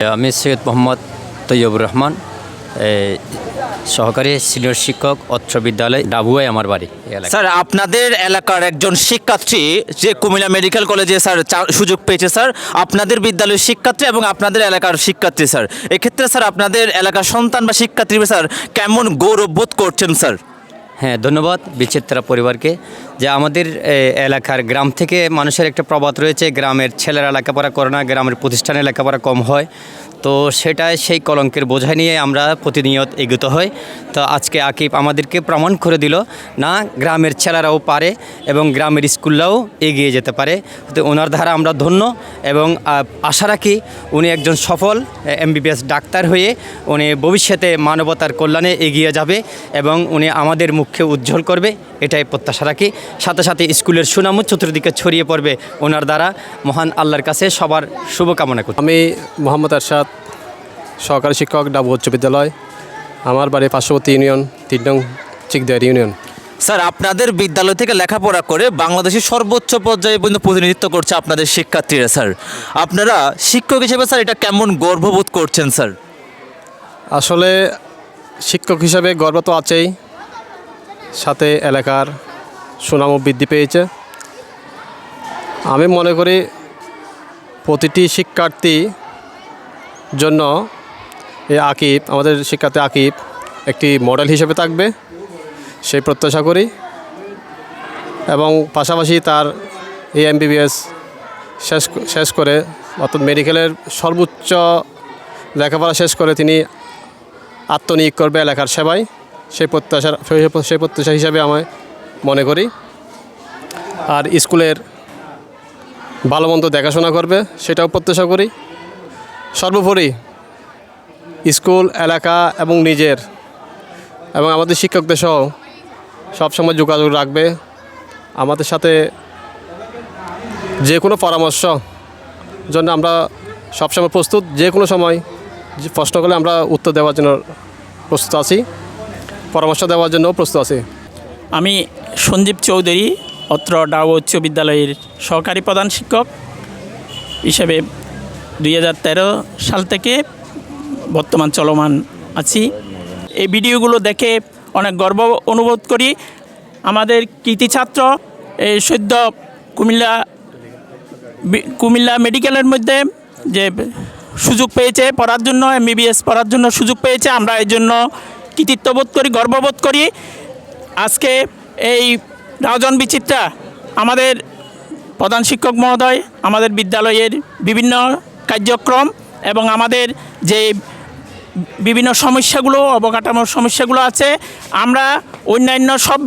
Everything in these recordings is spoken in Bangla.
আমি সৈয়দ মোহাম্মদ তৈয়বুর রহমান সহকারী সিনিয়র শিক্ষক, অত্র বিদ্যালয়, ডাবুয়াই আমার বাড়ি স্যার, আপনাদের এলাকার একজন শিক্ষার্থী যে কুমিল্লা মেডিকেল কলেজে, স্যার সুযোগ পেয়েছে, স্যার, আপনাদের বিদ্যালয়ের শিক্ষার্থী এবং আপনাদের এলাকার শিক্ষার্থী, স্যার। এক্ষেত্রে, স্যার, আপনাদের এলাকার সন্তান বা শিক্ষার্থী, স্যার, কেমন গৌরব বোধ করছেন, স্যার? হ্যাঁ ধন্যবাদ বিচিত্রা পরিবারকে। যে আমাদের এলাকার গ্রাম থেকে মানুষের একটা প্রবাদ রয়েছে, গ্রামের ছেলেরা লেখাপড়া করে না, গ্রামের প্রতিষ্ঠানে লেখাপড়া কম হয়। তো সেটাই সেই কলঙ্কের বোঝা নিয়ে আমরা প্রতিনিয়ত এগোতে হই তো আজকে আকিব আমাদেরকে প্রমাণ করে দিল না গ্রামের ছেলেরাও পারে এবং গ্রামের স্কুলরাও এগিয়ে যেতে পারে। তো ওনার দ্বারা আমরা ধন্য এবং আশা রাখি উনি একজন সফল এমবিবিএস ডাক্তার হয়ে উনি ভবিষ্যতে মানবতার কল্যাণে এগিয়ে যাবে এবং উনি আমাদের মুখে উজ্জ্বল করবে, এটাই প্রত্যাশা রাখি। সাথে সাথে স্কুলের সুনামও চতুর্দিকে ছড়িয়ে পড়বে ওনার দ্বারা। মহান আল্লাহর কাছে সবার শুভকামনা করি আমি মোহাম্মদ আরশাদ সহকারী শিক্ষক ডাবু উচ্চ বিদ্যালয় আমার বাড়ি পার্শ্ববর্তী ইউনিয়ন তিন নং চিকদার ইউনিয়ন। স্যার আপনাদের বিদ্যালয় থেকে লেখাপড়া করে বাংলাদেশের সর্বোচ্চ পর্যায়ে পর্যন্ত প্রতিনিধিত্ব করছে আপনাদের শিক্ষার্থীরা স্যার। আপনারা শিক্ষক হিসেবে স্যার এটা কেমন গর্ববোধ করছেন স্যার? আসলে শিক্ষক হিসাবে গর্ব তো আছেই। সাথে এলাকার সুনামও বৃদ্ধি পেয়েছে। আমি মনে করি প্রতিটি শিক্ষার্থী জন্য আকিব, আমাদের শিক্ষার্থী আকিব একটি মডেল হিসেবে থাকবে। সেই প্রত্যাশা করি। এবং পাশাপাশি তার এই এমবিবিএস শেষ শেষ করে, অর্থাৎ মেডিকেলের সর্বোচ্চ লেখাপড়া শেষ করে তিনি আত্মনিয়োগ করবে এলাকার সেবায়। সেই প্রত্যাশার, সেই- প্রত্যাশা হিসাবে আমি মনে করি। আর স্কুলের ভালো মন্দ দেখাশোনা করবে, সেটাও প্রত্যাশা করি। সর্বোপরি স্কুল, এলাকা এবং নিজের। এবং আমাদের শিক্ষকদের সহ সবসময় যোগাযোগ রাখবে। আমাদের সাথে যে কোনো পরামর্শ জন্য আমরা সবসময় প্রস্তুত যে কোনো সময় প্রশ্ন করলে আমরা উত্তর দেওয়ার জন্য প্রস্তুত আছি। পরামর্শ দেওয়ার জন্য প্রস্তুত আছি। আমি সঞ্জীব চৌধুরী, অত্র ডাও উচ্চ বিদ্যালয়ের সহকারী প্রধান শিক্ষক হিসেবে দুই হাজার তেরো সাল থেকে বর্তমান চলমান আছি। এই ভিডিওগুলো দেখে অনেক গর্ব অনুভব করি। আমাদের কৃতি ছাত্র, এই সদ্য কুমিল্লা কুমিল্লা মেডিকেলের মধ্যে যে সুযোগ পেয়েছে পড়ার জন্য এমবিবিএস পড়ার জন্য সুযোগ পেয়েছে, আমরা এই জন্য কৃতিত্ববোধ করি, গর্ববোধ করি। আজকে এই রাজন বিচিত্রা আমাদের প্রধান শিক্ষক মহোদয়, আমাদের বিদ্যালয়ের বিভিন্ন কার্যক্রম এবং আমাদের যে বিভিন্ন সমস্যাগুলো, অবকাঠামোর সমস্যাগুলো আছে। আমরা অন্যান্য সব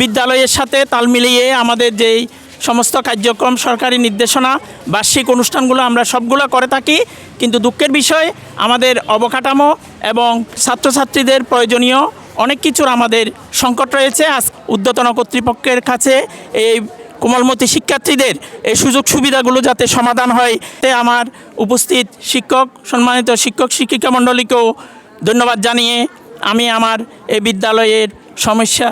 বিদ্যালয়ের সাথে তাল মিলিয়ে আমাদের যেই সমস্ত কার্যক্রম, সরকারি নির্দেশনা, বার্ষিক অনুষ্ঠানগুলো আমরা সবগুলো করে থাকি। কিন্তু দুঃখের বিষয়, আমাদের অবকাঠামো এবং ছাত্রছাত্রীদের প্রয়োজনীয় অনেক কিছুর আমাদের সংকট রয়েছে। আজ ঊর্ধ্বতন কর্তৃপক্ষের কাছে এই কোমলমতি শিক্ষার্থীদের এই সুযোগ সুবিধাগুলো যাতে সমাধান হয়। তে আমার উপস্থিত শিক্ষক, সম্মানিত শিক্ষক শিক্ষিকা মণ্ডলীকেও ধন্যবাদ জানিয়ে আমি আমার এই বিদ্যালয়ের সমস্যা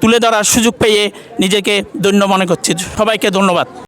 তুলে ধরার সুযোগ পেয়ে নিজেকে ধন্য মনে করছি। সবাইকে ধন্যবাদ।